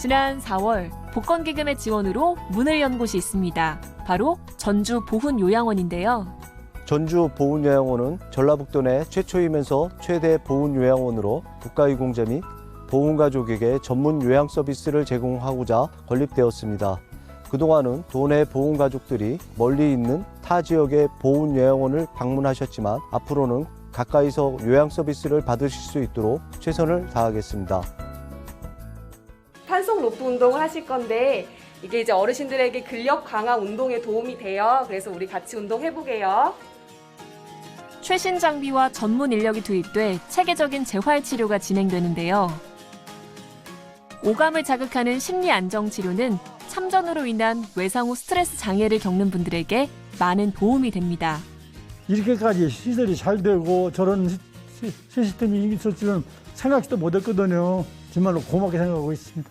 지난 4월 복권 기금의 지원으로 문을 연 곳이 있습니다. 바로 전주 보훈 요양원인데요. 전주 보훈 요양원은 전라북도 내 최초이면서 최대 보훈 요양원으로 국가유공자 및 보훈 가족에게 전문 요양 서비스를 제공하고자 건립되었습니다. 그동안은 도내 보훈 가족들이 멀리 있는 타 지역의 보훈 요양원을 방문하셨지만 앞으로는 가까이서 요양 서비스를 받으실 수 있도록 최선을 다하겠습니다. 로프 운동을 하실 건데 이게 이제 어르신들에게 근력 강화 운동에 도움이 돼요. 그래서 우리 같이 운동해 보게요. 최신 장비와 전문 인력이 투입돼 체계적인 재활 치료가 진행되는데요. 오감을 자극하는 심리 안정 치료는 참전으로 인한 외상 후 스트레스 장애를 겪는 분들에게 많은 도움이 됩니다. 이렇게까지 시설이 잘 되고 저런 시- 시- 시스템이 있을 줄은 생각지도 못했거든요. 정말로 고맙게 생각하고 있습니다.